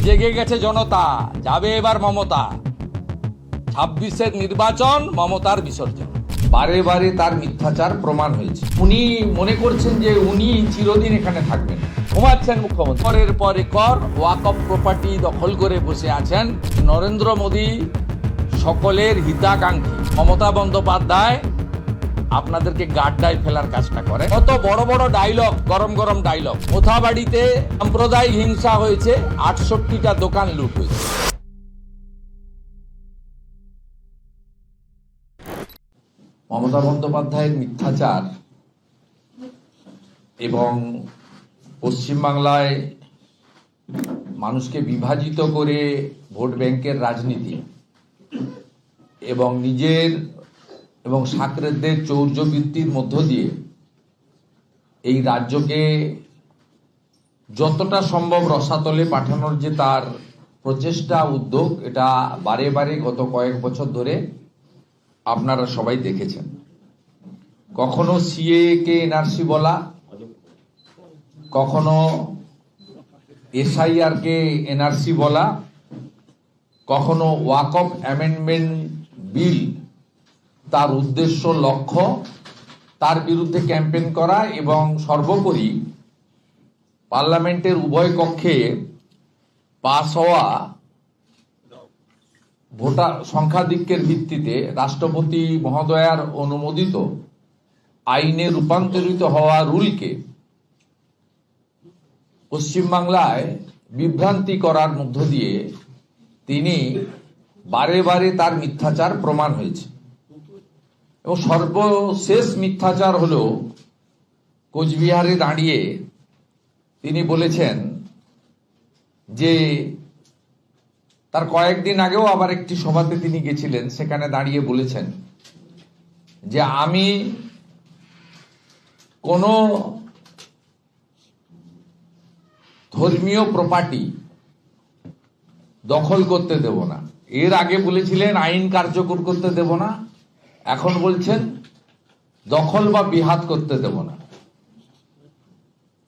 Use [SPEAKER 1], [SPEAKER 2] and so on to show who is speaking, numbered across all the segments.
[SPEAKER 1] জেগে গেছে জনতা, যাবে এবার মমতা। ছাব্বিশের নির্বাচন, মমতার বিসর্জন। বারে বারে তার মিথ্যাচার প্রমাণ হয়েছে। উনি মনে করছেন যে উনি চিরদিন এখানে থাকবেন। ঘুমাচ্ছেন মুখ্যমন্ত্রী। করের পরে কর ওয়াকফ প্রপার্টি দখল করে বসে আছেন নরেন্দ্র মোদী সকলের হিতাকাঙ্ক্ষী। মমতা বন্দ্যোপাধ্যায় আপনাদেরকে গাড্ডায় ফেলার কাজটা করে। কত বড় বড় ডায়লগ গরম গরম ডায়লগ মোথাবাড়িতে সাম্প্রদায়িক হিংসা হয়েছে, আটষট্টিটা দোকান লুট হয়েছে। মমতা বন্দ্যোপাধ্যায়ের মিথ্যাচার এবং পশ্চিমবাংলায় মানুষকে বিভাজিত করে ভোট ব্যাংকের রাজনীতি এবং নিজের এবং সাকরেদদের চৌর্যবৃত্তির মধ্য দিয়ে এই রাজ্যকে যতটা সম্ভব রসাতলে পাঠানোর যে তার প্রচেষ্টা, উদ্যোগ, এটা বারে বারে গত কয়েক বছর ধরে আপনারা সবাই দেখেছেন। কখনো সিএ কে এনআরসি বলা, কখনো এসআইআর কে এনআরসি বলা, কখনো ওয়াকফ অ্যামেন্ডমেন্ট বিল তার উদ্দেশ্য লক্ষ্য, তার বিরুদ্ধে ক্যাম্পেন করা এবং সর্বোপরি পার্লামেন্টের উভয় কক্ষে পাস হওয়া ভোটার সংখ্যাধিক্যের ভিত্তিতে রাষ্ট্রপতি মহোদয়ার অনুমোদিত আইনে রূপান্তরিত হওয়া রুলকে পশ্চিমবাংলায় বিভ্রান্তি করার মধ্য দিয়ে তিনি বারে বারে তার মিথ্যাচার প্রমাণ হয়েছে। এবং সর্বশেষ মিথ্যাচার হল কোচবিহারে দাঁড়িয়ে তিনি বলেছেন যে তার কয়েকদিন আগেও আবার একটি সভাতে তিনি গেছিলেন, সেখানে দাঁড়িয়ে বলেছেন যে আমি কোনো ধর্মীয় প্রপার্টি দখল করতে দেব না। এর আগে বলেছিলেন আইন কার্যকর করতে দেব না। এখন বলছেন, দখল বা বিহাত করতে দেব না।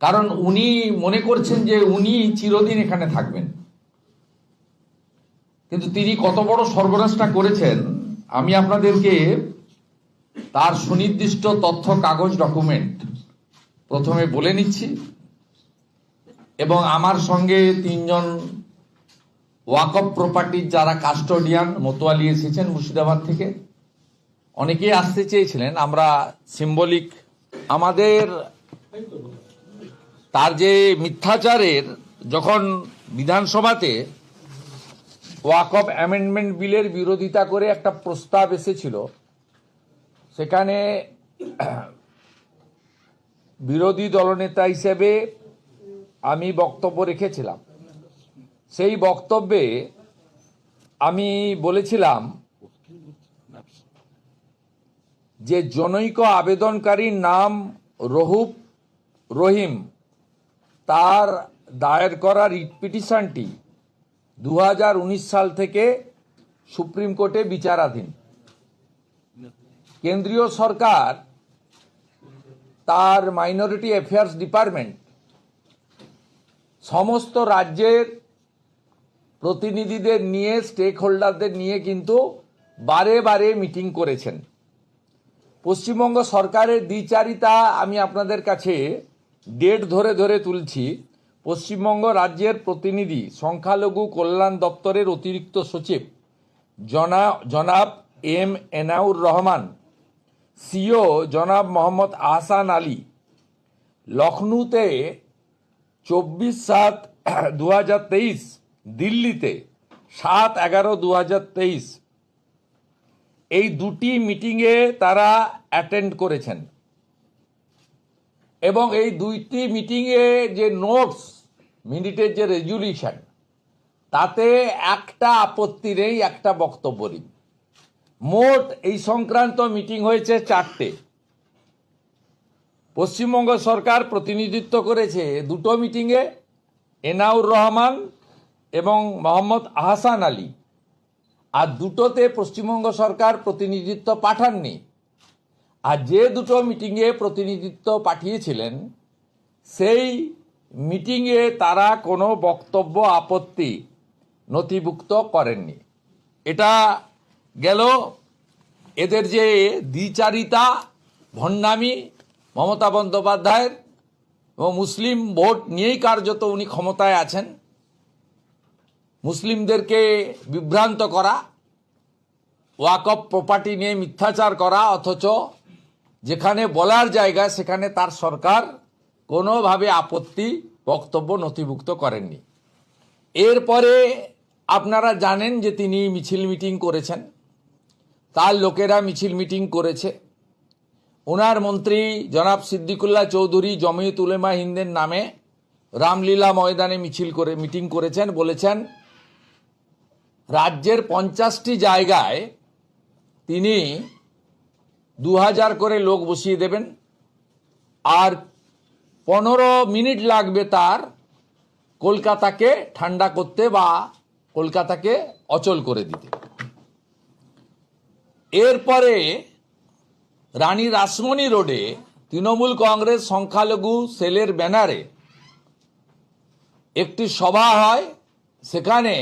[SPEAKER 1] কারণ উনি মনে করছেন যে উনি চিরদিন এখানে থাকবেন। কিন্তু তিনি কত বড় সর্বনাশটা করেছেন, আমি আপনাদেরকে তার সুনির্দিষ্ট তথ্য, কাগজ, ডকুমেন্ট প্রথমে বলে নিচ্ছি। এবং আমার সঙ্গে তিনজন ওয়াকফ প্রপার্টির যারা কাস্টোডিয়ান, মতোয়ালি এসেছেন মুর্শিদাবাদ থেকে অনেকেই আসতে চেয়েছিলেন, আমরা সিম্বলিক আমাদের তার যে মিথ্যাচারের যখন বিধানসভাতে ওয়াক অফ অ্যামেন্ডমেন্ট বিলের বিরোধিতা করে একটা প্রস্তাব এসেছিল, সেখানে বিরোধী দলনেতা হিসেবে আমি বক্তব্য রেখেছিলাম। সেই বক্তব্যে আমি বলেছিলাম যে জনৈক আবেদনকারীর নাম রহুপ রহিম, তার দায়ের করা রিট পিটিশনটি দু হাজার উনিশ সাল থেকে সুপ্রিম কোর্টে বিচারাধীন। কেন্দ্রীয় সরকার, তার মাইনরিটি অ্যাফেয়ার্স ডিপার্টমেন্ট, সমস্ত রাজ্যের প্রতিনিধিদের নিয়ে স্টেক হোল্ডারদের নিয়ে কিন্তু বারে বারে মিটিং করেছেন। পশ্চিমবঙ্গ সরকারের দ্বিচারিতা আমি আপনাদের কাছে ডেট ধরে ধরে তুলছি। পশ্চিমবঙ্গ রাজ্যের প্রতিনিধি, সংখ্যালঘু কল্যাণ দপ্তরের অতিরিক্ত সচিব, জনা, জনাব এম এনাউর রহমান, সিও জনাব মোহাম্মদ আহসান আলী লখনৌতে চব্বিশ সাত দু দিল্লিতে সাত এগারো দু এই দুটি মিটিংয়ে তারা অ্যাটেন্ড করেছেন। এবং এই দুইটি মিটিংয়ে যে নোটস মিনিটের যে রেজুলিউশন তাতে একটা আপত্তি নেই, একটা বক্তব্য নেই। মোট এই সংক্রান্ত মিটিং হয়েছে চারটে। পশ্চিমবঙ্গ সরকার প্রতিনিধিত্ব করেছে দুটো মিটিংয়ে, এনাউর রহমান এবং মোহাম্মদ আহসান আলী। আর দুটোতে পশ্চিমবঙ্গ সরকার প্রতিনিধিত্ব পাঠাননি। আর যে দুটো মিটিংয়ে প্রতিনিধিত্ব পাঠিয়েছিলেন, সেই মিটিংয়ে তারা কোনো বক্তব্য আপত্তি নথিভুক্ত করেননি। এটা গেল এদের যে দ্বিচারিতা, ভণ্ডামি মমতা বন্দ্যোপাধ্যায়ের এবং মুসলিম ভোট নিয়েই কার্যত উনি ক্ষমতায় আছেন। মুসলিমদেরকে বিভ্রান্ত করা ওয়াকফ প্রপার্টি নিয়ে মিথ্যাচার করা, অথচ যেখানে বলার জায়গা, সেখানে তার সরকার কোনোভাবে আপত্তি বক্তব্য নথিভুক্ত করেননি। এরপরে আপনারা জানেন যে তিনি মিছিল মিটিং করেছেন। তার লোকেরা মিছিল মিটিং করেছে। ওনার মন্ত্রী জনাব সিদ্দিকুল্লাহ চৌধুরী জমিয়ত উলেমা হিন্দের নামে রামলীলা ময়দানে মিছিল করে, মিটিং করেছেন, বলেছেন রাজ্যের পঞ্চাশটি জায়গায় তিনি দু হাজার করে লোক বসিয়ে দেবেন। আর পনেরো মিনিট লাগবে তার কলকাতাকে ঠান্ডা করতে বা কলকাতাকে অচল করে দিতে। এরপরে রানী রাসমণি রোডে তৃণমূল কংগ্রেস সংখ্যালঘু সেলের ব্যানারে একটি সভা হয়। সেখানে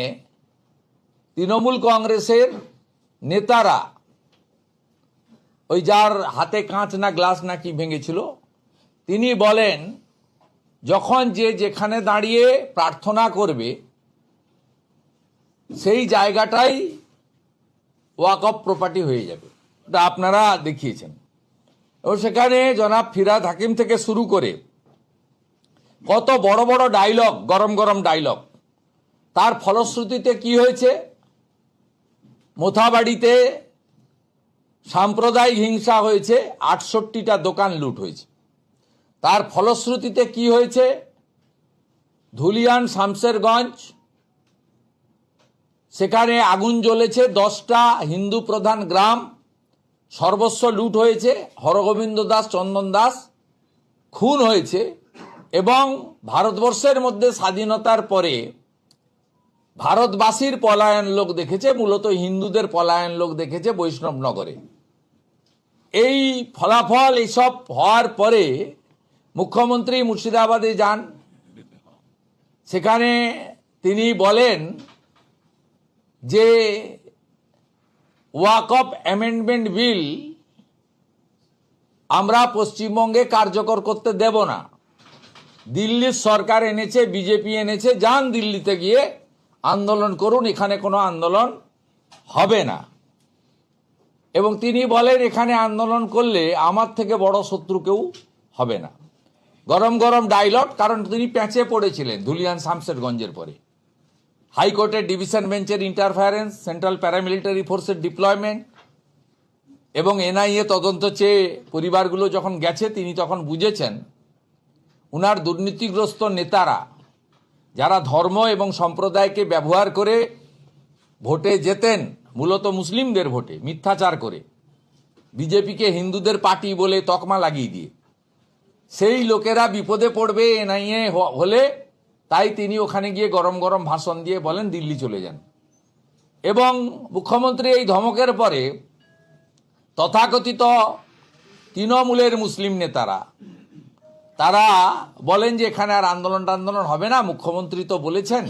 [SPEAKER 1] তৃণমূল কংগ্রেসের নেতারা, ওই যার হাতে কাঁচ না গ্লাস না কি ভেঙেছিল, তিনি বলেন, যখন যে যেখানে দাঁড়িয়ে প্রার্থনা করবে, সেই জায়গাটাই ওয়াকফ প্রপার্টি হয়ে যাবে। এটা আপনারা দেখিয়েছেন। এবং সেখানে জনাব ফিরাদ হাকিম থেকে শুরু করে কত বড় বড় ডায়লগ গরম গরম ডায়লগ তার ফলশ্রুতিতে কি হয়েছে? মোথাবাড়িতে সাম্প্রদায়িক হিংসা হয়েছে, আটষট্টিটা দোকান লুট হয়েছে। তার ফলশ্রুতিতে কি হয়েছে? ধুলিয়ান শামসেরগঞ্জ, সেখানে আগুন জ্বলেছে, দশটা হিন্দু প্রধান গ্রাম, সর্বস্ব লুট হয়েছে, হরগোবিন্দ দাস, চন্দন দাস, খুন হয়েছে এবং ভারতবর্ষের মধ্যে স্বাধীনতার পরে ভারতবাসীর পলায়ন লোক দেখেছে, মূলত হিন্দুদের পলায়ন লোক দেখেছে বৈষ্ণবনগরে এই ফলাফল এইসব হওয়ার পরে মুখ্যমন্ত্রী মুর্শিদাবাদে যান। সেখানে তিনি বলেন যে, ওয়াক অফ অ্যামেন্ডমেন্ট বিল আমরা পশ্চিমবঙ্গে কার্যকর করতে দেব না। দিল্লির সরকার এনেছে, বিজেপি এনেছে, যান দিল্লিতে গিয়ে আন্দোলন করুন, এখানে কোনো আন্দোলন হবে না। এবং তিনি বলেন, এখানে আন্দোলন করলে আমার থেকে বড় শত্রু কেউ হবে না। গরম গরম ডায়লগ, কারণ তিনি প্যাঁচে পড়েছিলেন ধুলিয়ান শামশেরগঞ্জের পরে। হাইকোর্টের ডিভিশন বেঞ্চের ইন্টারফারেন্স সেন্ট্রাল প্যারামিলিটারি ফোর্সের ডিপ্লয়মেন্ট এবং এনআইএ তদন্ত চেয়ে পরিবারগুলো যখন গেছে, তিনি তখন বুঝেছেন, উনার দুর্নীতিগ্রস্ত নেতারা যারা ধর্ম এবং সম্প্রদায়কে ব্যবহার করে ভোটে যেতেন মূলত মুসলিমদের ভোটে, মিথ্যাচার করে। বিজেপিকে হিন্দুদের পার্টি বলে তকমা লাগিয়ে দিয়ে। সেই লোকেরা বিপদে পড়বে এনআইএ হলে তাই তিনি ওখানে গিয়ে গরম গরম ভাষণ দিয়ে বলেন, দিল্লি চলে যান। এবং মুখ্যমন্ত্রী এই ধমকের পরে তথাকথিত তৃণমূলের মুসলিম নেতারা তারা বলেন যে এখানে আর আন্দোলন টান্দোলন হবে না, মুখ্যমন্ত্রী তো বলেছেন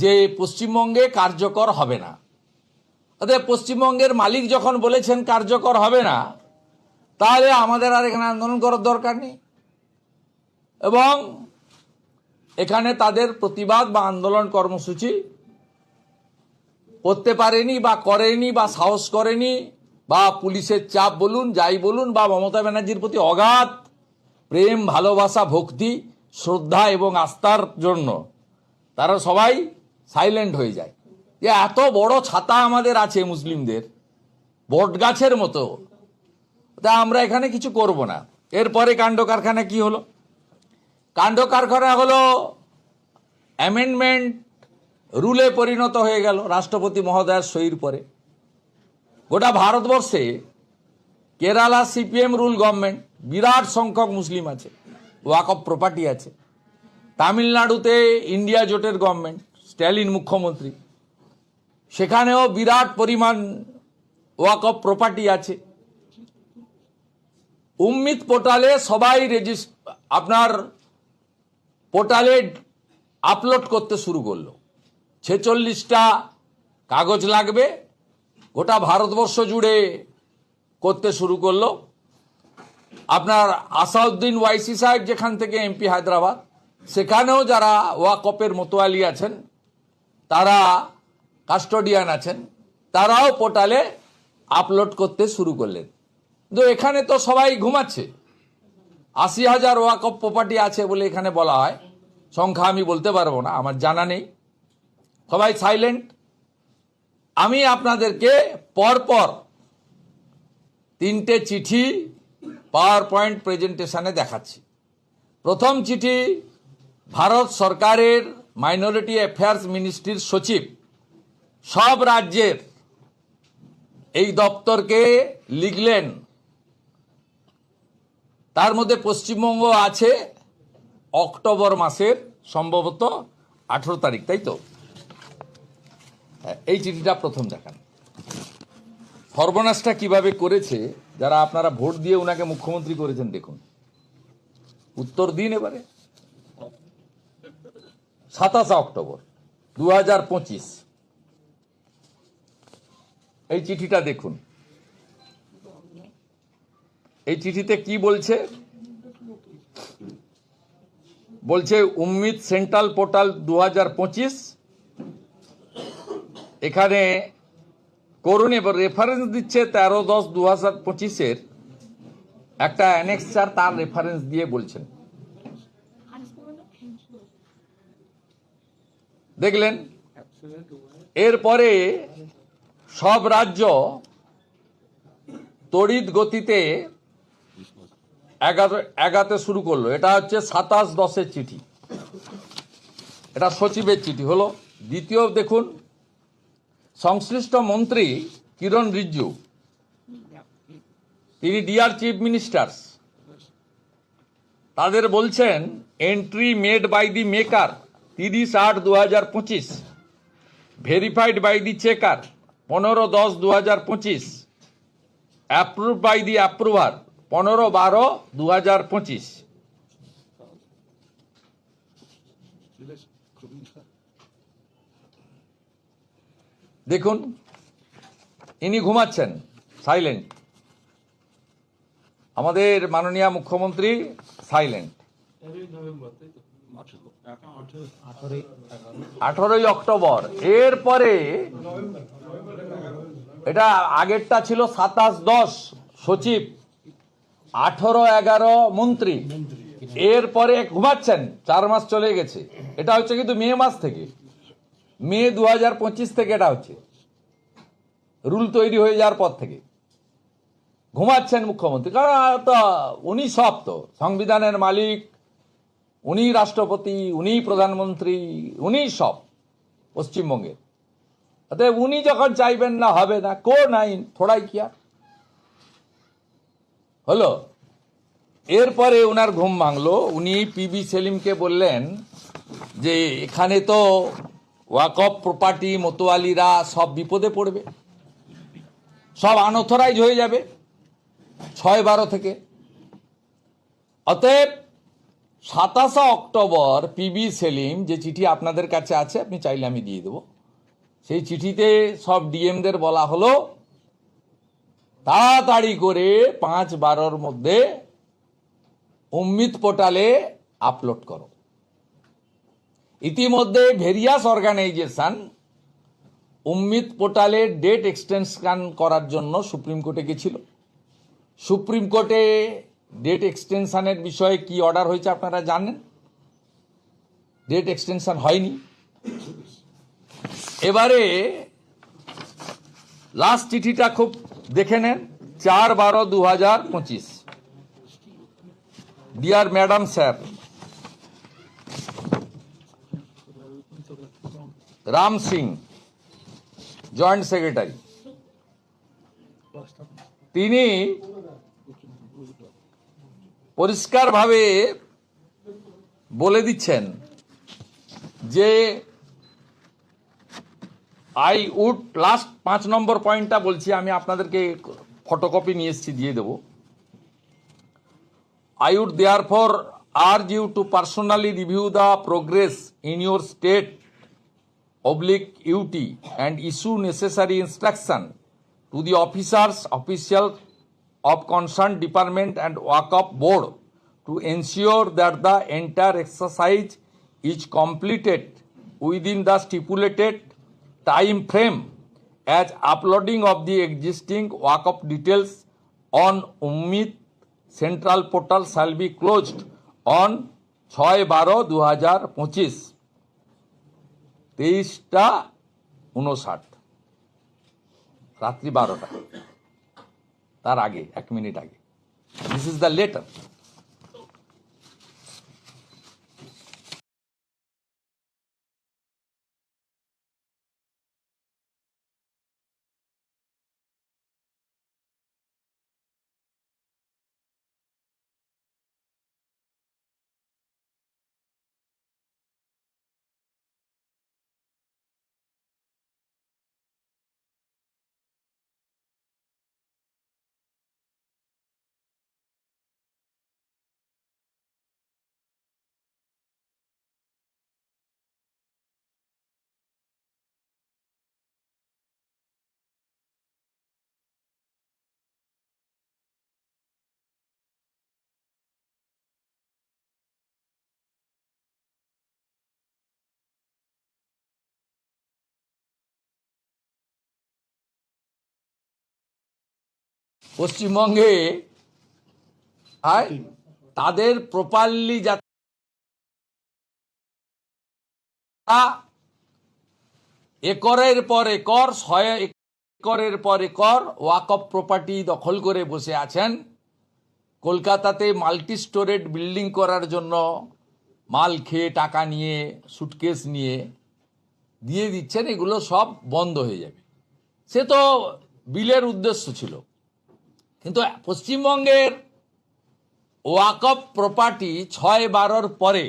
[SPEAKER 1] যে পশ্চিমবঙ্গে কার্যকর হবে না। অতএব পশ্চিমবঙ্গের মালিক যখন বলেছেন কার্যকর হবে না, তাহলে আমাদের আর এখানে আন্দোলন করার দরকার নেই। এবং এখানে তাদের প্রতিবাদ বা আন্দোলন কর্মসূচি করতে পারেনি বা করেনি বা সাহস করেনি। বা পুলিশের চাপ বলুন, যাই বলুন, বা মমতা ব্যানার্জির প্রতি অগাধ প্রেম, ভালোবাসা, ভক্তি, শ্রদ্ধা এবং আস্থার জন্য তারা সবাই সাইলেন্ট হয়ে যায়। যে এত বড় ছাতা আমাদের আছে মুসলিমদের, বট গাছের মতো। তা আমরা এখানে কিছু করব না। এরপরে কাণ্ড কারখানা কি হলো? কাণ্ড কারখানা হলো অ্যামেন্ডমেন্ট রুলে পরিণত হয়ে গেল, রাষ্ট্রপতি মহোদয়ের সইর পরে। গোটা ভারতবর্ষে কেরালা, সিপিএম, রুল গভর্নমেন্ট, বিরাট সংখ্যক মুসলিম আছে ওয়াকফ প্রপার্টি আছে। তামিলনাড়ুতে ইন্ডিয়া জোটের গভর্নমেন্ট, স্ট্যালিন মুখ্যমন্ত্রী। সেখানেও বিরাট পরিমাণ ওয়াকফ প্রপার্টি আছে। উম্মিত পোর্টালে সবাই রেজিস্ট আপনার পোর্টালে আপলোড করতে শুরু করল। ছেচল্লিশটা কাগজ লাগবে গোটা ভারতবর্ষ জুড়ে করতে শুরু করল। আপনার আসাউদ্দিন ওয়াইসি সাহেব যেখান থেকে এমপি হায়দ্রাবাদ, সেখানেও যারা ওয়াকপের মোতোয়ালি আছেন, তারা কাস্টোডিয়ান আছেন, তারাও পোর্টালে আপলোড করতে শুরু করলেন। তো এখানে তো সবাই ঘুমাচ্ছে। আশি হাজার ওয়াকপ প্রপার্টি আছে বলে এখানে বলা হয়। সংখ্যা আমি বলতে পারব না, আমার জানা নেই। সবাই সাইলেন্ট আমি আপনাদেরকে পরপর তিনটে চিঠি পাওয়ার পয়েন্ট প্রেজেন্টেশনে দেখাচ্ছি। প্রথম চিঠি, ভারত সরকারের মাইনরিটি অ্যাফেয়ার্স মিনিস্ট্রির সচিব। সব রাজ্যের এই দপ্তরকে লিখলেন। তার মধ্যে পশ্চিমবঙ্গ আছে, অক্টোবর মাসের, সম্ভবত আঠেরো তারিখ, তাই তো? এই চিঠিটা প্রথম দেখান। সর্বনাশটা কীভাবে করেছে, যারা আপনারা ভোট দিয়ে ওনাকে মুখ্যমন্ত্রী করেছেন দেখুন। উত্তর দিন এবারে। সাতাশে অক্টোবর দু হাজার পঁচিশ। এই চিঠিটা দেখুন। এই চিঠিতে কি বলছে? বলছে, উম্মিদ সেন্ট্রাল পোর্টাল দু হাজার পঁচিশ এখানে করুন এবার রেফারেন্স দিচ্ছে তেরো দশ দু হাজার পঁচিশের। একটা অ্যানেক্সার তার রেফারেন্স দিয়ে বলছেন। দেখলেন? এরপরে সব রাজ্য তড়িৎ গতিতে এগারো এগাতে শুরু করল। এটা হচ্ছে সাতাশ দশের চিঠি। এটা সচিবের চিঠি হলো। দ্বিতীয় দেখুন সংশ্লিষ্ট মন্ত্রী কিরণ রিজ্জু। তিনি ডিআর চিফ মিনিস্টার্স। তাদের বলছেন, entry made by the maker তিরিশ আট দু হাজার পঁচিশ। ভেরিফাইড বাই দি চেকার পনেরো দশ দু হাজার পঁচিশ। অ্যাপ্রুভ বাই দি অ্যাপ্রুভার পনেরো বারো দু হাজার পঁচিশ। দেখুন, ইনি ঘুমাচ্ছেন সাইলেন্ট আমাদের মাননীয় মুখ্যমন্ত্রী সাইলেন্ট আঠারোই অক্টোবর। এরপরে এটা আগেরটা ছিল সাতাশ দশ, সচিব। আঠারো এগারো মন্ত্রী। এরপরে ঘুমাচ্ছেন, চার মাস চলে গেছে। এটা হচ্ছে কিন্তু মে মাস থেকে। মে দু হাজার পঁচিশ থেকে এটা হচ্ছে। রুল তৈরি হয়ে যাওয়ার পর থেকে। ঘুমাচ্ছেন মুখ্যমন্ত্রী। কারণ তো উনি সব তো। সংবিধানের মালিক, উনি রাষ্ট্রপতি, উনি প্রধানমন্ত্রী, উনি সব পশ্চিমবঙ্গের অতএব উনি যখন চাইবেন না, হবে না কোন আইন থোড়াই কি আর? হলো। এরপরে ওনার ঘুম ভাঙলো। উনি পিবি সেলিমকে বললেন যে, এখানে তো ওয়াকফ প্রপার্টি, মোতোয়ালিরা সব বিপদে পড়বে। সব আনথরাইজ হয়ে যাবে ছয় বারো থেকে। অতএব সাতাশে অক্টোবর পিবি সেলিম যে চিঠি আপনাদের কাছে আছে, আপনি চাইলে আমি দিয়ে দেবো। সেই চিঠিতে সব ডিএমদের বলা হলো, তাড়াতাড়ি করে পাঁচ বারোর মধ্যে উম্মিত পোর্টালে আপলোড করো। ইতিমধ্যে ভেরিয়াস অর্গানাইজেশন উম্মিত পোর্টালে ডেট এক্সটেনশন করার জন্য সুপ্রিম কোর্টে গেছিল। সুপ্রিম কোর্টে ডেট এক্সটেনশনের বিষয়ে কি অর্ডার হয়েছে আপনারা জানেন? ডেট এক্সটেনশন হয়নি। এবারে লাস্ট চিঠিটা খুব দেখে নেন, চার বারো দু হাজার পঁচিশ। Dear madam sir Ram Singh, joint secretary. তিনি পরিষ্কারভাবে বলে দিচ্ছেন যে আই উড লাস্ট পাঁচ নম্বর পয়েন্টটা বলছি, আমি আপনাদেরকে ফটোকপি নিয়ে এসেছি, দিয়ে দেবো। I would therefore urge you to personally review the progress in your state oblique UT and issue necessary instruction to the officers, officials of concerned department and WACF board to ensure that the entire exercise is completed within the stipulated time frame as uploading of the existing WACF details on Ummid central portal shall be closed on ছয় বারো দু হাজার পঁচিশ তেইশটা উনষাট রাত্রি বারোটা। তার আগে এক মিনিট আগে। দিস ইজ দ্য লেটার পশ্চিমবঙ্গে তাদের প্রপারলি যাতে একরের পর একর ছয় একরের পর একর ওয়াকফ প্রপার্টি দখল করে বসে আছেন। কলকাতাতে মাল্টি স্টোরেড বিল্ডিং করার জন্য মাল খেয়ে টাকা নিয়ে সুটকেস নিয়ে দিয়ে দিচ্ছেন এগুলো সব বন্ধ হয়ে যাবে। সে তো বিলের উদ্দেশ্য ছিল। কিন্তু পশ্চিমবঙ্গের ওয়াকফ প্রপার্টি ছয় বারোর পরে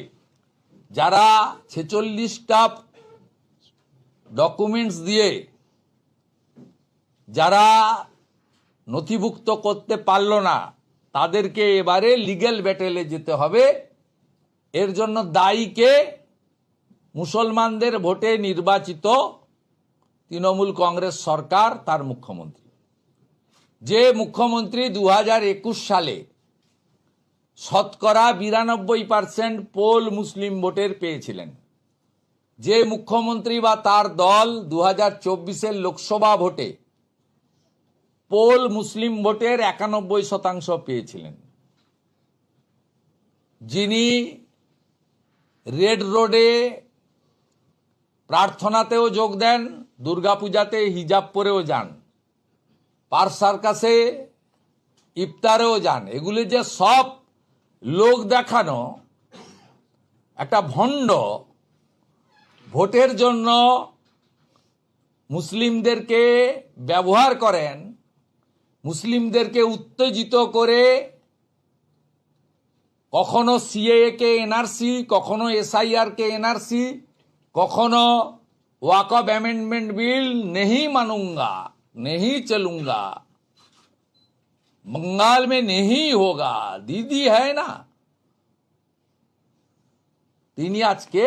[SPEAKER 1] যারা ছেচল্লিশটা ডকুমেন্টস দিয়ে যারা নথিভুক্ত করতে পারল না, তাদেরকে এবারে লিগ্যাল ব্যাটেলে যেতে হবে। এর জন্য দায়ীকে মুসলমানদের ভোটে নির্বাচিত তৃণমূল কংগ্রেস সরকার, তার মুখ্যমন্ত্রী। যে মুখ্যমন্ত্রী দু হাজার একুশ সালে শতকরা বিরানব্বই পার্সেন্ট পোল মুসলিম ভোটের পেয়েছিলেন। যে মুখ্যমন্ত্রী বা তার দল দু হাজার লোকসভা ভোটে পোল মুসলিম ভোটের একানব্বই শতাংশ পেয়েছিলেন। যিনি রেড রোডে প্রার্থনাতেও যোগ দেন, দুর্গাপূজাতে হিজাব পরেও যান। পার কাছে ইফতারেও যান। এগুলি যে সব লোক দেখানো একটা ভণ্ড ভোটের জন্য মুসলিমদেরকে ব্যবহার করেন, মুসলিমদেরকে উত্তেজিত করে কখনো সিএ কে এনআরসি, কখনো এসআইআর কে এনআরসি, কখনো ওয়াকব অ্যামেন্ডমেন্ট বিল নেহি মানুঙ্গা। नहीं चलूंगा बंगाल में नहीं होगा दीदी है ना তিনি আজকে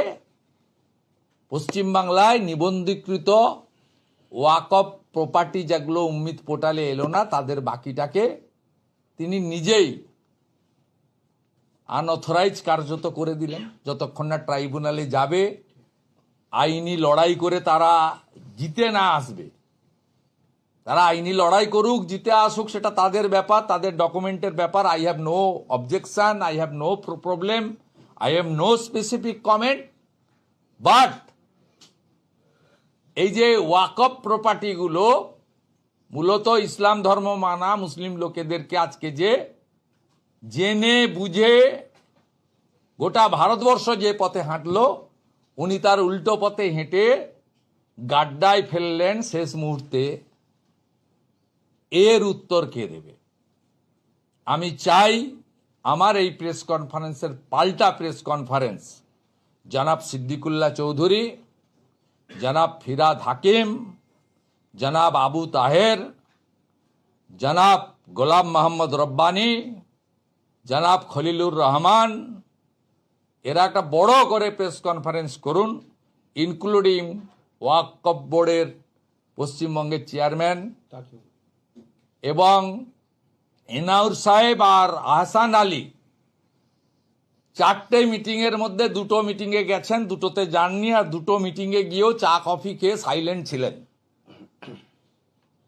[SPEAKER 1] পশ্চিমবাংলায় নিবন্ধীকৃত ওয়াকফ প্রপার্টি যেগুলো উম্মিদ পোর্টালে এলো না তাদের বাকিটাকে তিনি নিজেই আনঅথরাইজ কার্যত করে দিলেন যতক্ষণ না ট্রাইব্যুনালে যাবে আইনি লড়াই করে তারা জিতে না আসবে তারা আইনি লড়াই করুক, জিতে আসুক, সেটা তাদের ব্যাপার, তাদের ডকুমেন্টের ব্যাপার। I have no objection I have no problem I have no specific comment but এই যে ওয়াকফ প্রপার্টিগুলো মূলত ইসলাম ধর্ম মানা মুসলিম লোকেদেরকে আজকে যে জেনে, বুঝে গোটা ভারতবর্ষ যে পথে হাঁটলো, উনি তার উল্টো পথে হেঁটে গাড্ডায় ফেললেন শেষ মুহূর্তে। এর উত্তর কে দেবে? আমি চাই আমার এই প্রেস কনফারেন্সের পাল্টা প্রেস কনফারেন্স। জনাব সিদ্দিকুল্লাহ চৌধুরী, জনাব ফিরাদ হাকিম, জনাব আবু তাহের, জনাব গোলাম মোহাম্মদ রব্বানি, জনাব খলিলুর রহমান, এরা একটা বড় করে প্রেস কনফারেন্স করুন, ইনক্লুডিং ওয়াকফ বোর্ডের পশ্চিমবঙ্গের চেয়ারম্যান এবং এনাউর সাহেব আর আহসান আলী চারটে মিটিংয়ের মধ্যে দুটো মিটিংয়ে গেছেন, দুটোতে যাননি আর দুটো মিটিংয়ে গিয়েও চা, কফি খেয়ে সাইলেন্ট ছিলেন।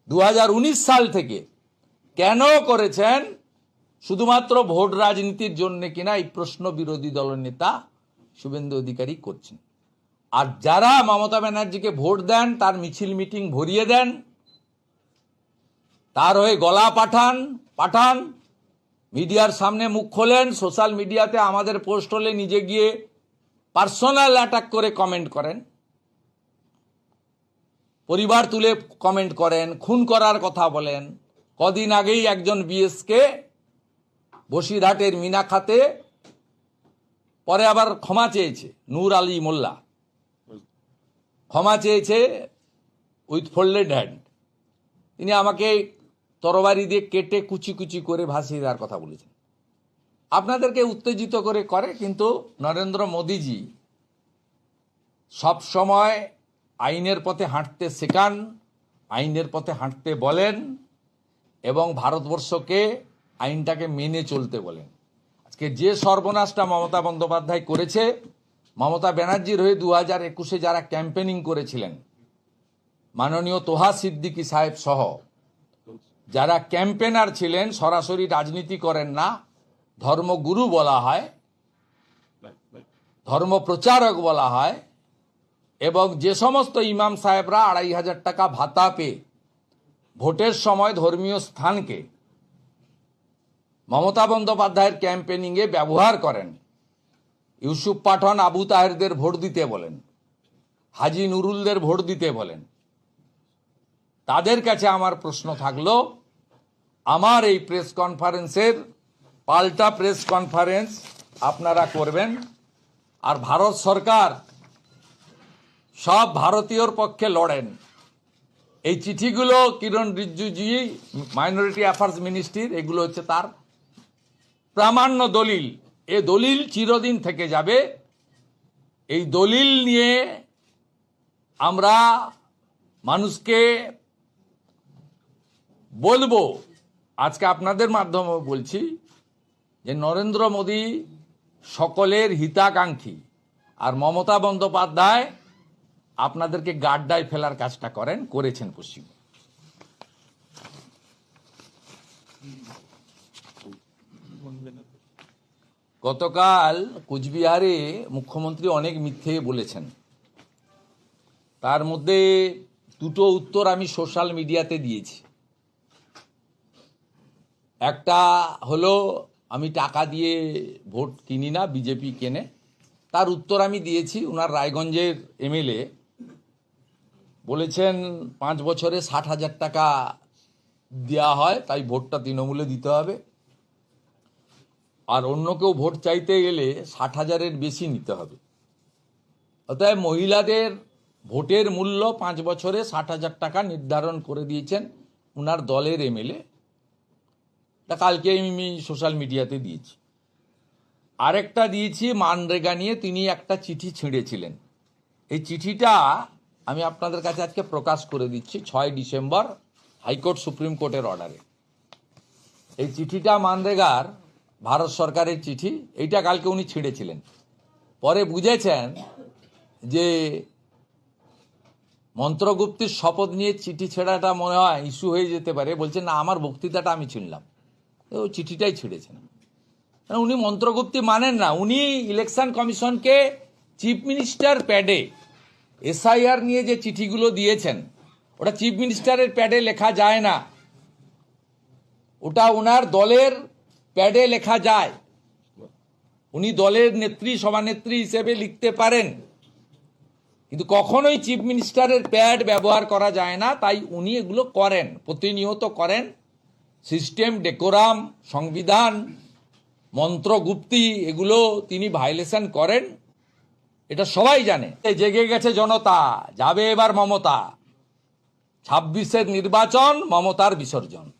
[SPEAKER 1] দু হাজার উনিশ সাল থেকে কেন করেছেন? শুধুমাত্র ভোট রাজনীতির জন্য কিনা এই প্রশ্ন বিরোধী দলের নেতা শুভেন্দু অধিকারী করছেন। আর যারা মমতা ব্যানার্জিকে ভোট দেন, তার মিছিল মিটিং ভরিয়ে দেন তার হয়ে গলা পাঠান পাঠান। মিডিয়ার সামনে মুখ খোলেন। সোশ্যাল মিডিয়াতে আমাদের পোস্ট হলে নিজে গিয়ে পার্সোনাল অ্যাটাক করে কমেন্ট করেন। পরিবার তুলে কমেন্ট করেন, খুন করার কথা বলেন। কদিন আগেই একজন বিএসকে বসিরহাটের মিনা খাতে পরে আবার ক্ষমা চেয়েছে, নূর আলী মোল্লা। ক্ষমা চেয়েছে উইথ ফোল্ডেড হ্যান্ড। তিনি আমাকে তরবারি দিয়ে কেটে কুচি কুচি করে ভাসিয়ে দেওয়ার কথা বলেছেন। আপনাদেরকে উত্তেজিত করে করে, কিন্তু নরেন্দ্র মোদীজি সব সময় আইনের পথে হাঁটতে শেখান, আইনের পথে হাঁটতে বলেন এবং ভারতবর্ষকে আইনটাকে মেনে চলতে বলেন। আজকে যে সর্বনাশটা মমতা বন্দ্যোপাধ্যায় করেছে, মমতা ব্যানার্জির হয়ে দু হাজার একুশে যারা ক্যাম্পেনিং করেছিলেন, মাননীয় তোহা সিদ্দিকী সাহেব সহ যারা ক্যাম্পেনার ছিলেন, সরাসরি রাজনীতি করেন না। ধর্মগুরু বলা হয় ধর্ম প্রচারক বলা হয়, এবং যে সমস্ত ইমাম সাহেবরা আড়াই হাজার টাকা ভাতা পেয়ে ভোটের সময় ধর্মীয় স্থানকে মমতা বন্দ্যোপাধ্যায়ের ক্যাম্পেনিংয়ে ব্যবহার করেন। ইউসুফ পাঠন আবু তাহেরদের ভোট দিতে বলেন, হাজি নুরুলদের ভোট দিতে বলেন তাদের কাছে আমার প্রশ্ন থাকল, আমার এই প্রেস কনফারেন্সের পাল্টা প্রেস কনফারেন্স আপনারা করবেন আর ভারত সরকার সব ভারতীয়র পক্ষে লড়েন। এই চিঠিগুলো কিরণ রিজিজুজি মাইনরিটি অ্যাফেয়ার্স মিনিস্ট্রির এগুলো হচ্ছে তার প্রামাণ্য দলিল। এ দলিল চিরদিন থেকে যাবে। এই দলিল নিয়ে আমরা মানুষকে বলব, আজকে আপনাদের মাধ্যমে বলছি যে নরেন্দ্র মোদী সকলের হিতাকাঙ্ক্ষী। আর মমতা বন্দ্যোপাধ্যায় আপনাদেরকে গাড্ডায় ফেলার কাজটা করেন, করেছেন পশ্চিম গতকাল কুচবিহারে মুখ্যমন্ত্রী অনেক মিথ্যে বলেছেন। তার মধ্যে দুটো উত্তর আমি সোশ্যাল মিডিয়াতে দিয়েছি। একটা হলো, আমি টাকা দিয়ে ভোট কিনি না, বিজেপি কেনে। তার উত্তর আমি দিয়েছি ওনার রায়গঞ্জের এমএলএ। বলেছেন, পাঁচ বছরে ষাট হাজার টাকা দেওয়া হয়, তাই ভোটটা তৃণমূলে দিতে হবে। আর অন্য কেউ ভোট চাইতে গেলে ষাট হাজারের বেশি নিতে হবে। অতএব মহিলাদের ভোটের মূল্য পাঁচ বছরে ষাট হাজার টাকা নির্ধারণ করে দিয়েছেন ওনার দলের এমএলএ। তা কালকে আমি সোশ্যাল মিডিয়াতে দিয়েছি। আরেকটা দিয়েছি মানরেগা নিয়ে, তিনি একটা চিঠি ছিঁড়েছিলেন। এই চিঠিটা আমি আপনাদের কাছে আজকে প্রকাশ করে দিচ্ছি, ছয় ডিসেম্বর হাইকোর্ট, সুপ্রিম কোর্টের অর্ডারে এই চিঠিটা মানরেগার, ভারত সরকারের চিঠি, এইটা কালকে উনি ছিঁড়েছিলেন। পরে বুঝেছেন যে মন্ত্রগুপ্তির শপথ নিয়ে চিঠি ছেঁড়াটা মনে হয় ইস্যু হয়ে যেতে পারে। বলছেন না, আমার বক্তৃতাটা আমি ছিনলাম ওই চিঠিটাই ছিঁড়েছেন। উনি মন্ত্রগুপ্তি মানেন না। উনি ইলেকশন কমিশনকে চিফ মিনিস্টার প্যাডে এসআইআর নিয়ে যে চিঠিগুলো দিয়েছেন, ওটা চিফ মিনিস্টারের প্যাডে লেখা যায় না। ওটা ওনার দলের প্যাডে লেখা যায়। উনি দলের নেত্রী, সভানেত্রী হিসেবে লিখতে পারেন। কিন্তু কখনোই চিফ মিনিস্টারের প্যাড ব্যবহার করা যায় না, তাই উনি এগুলো করেন, প্রতিনিয়ত করেন। সিস্টেম, ডেকোরাম, সংবিধান, মন্ত্রগুপ্তি, এগুলো তিনি ভাইলেশন করেন। এটা সবাই জানে। জেগে গেছে জনতা, যাবে এবার মমতা। ছাব্বিশের নির্বাচন, মমতার বিসর্জন।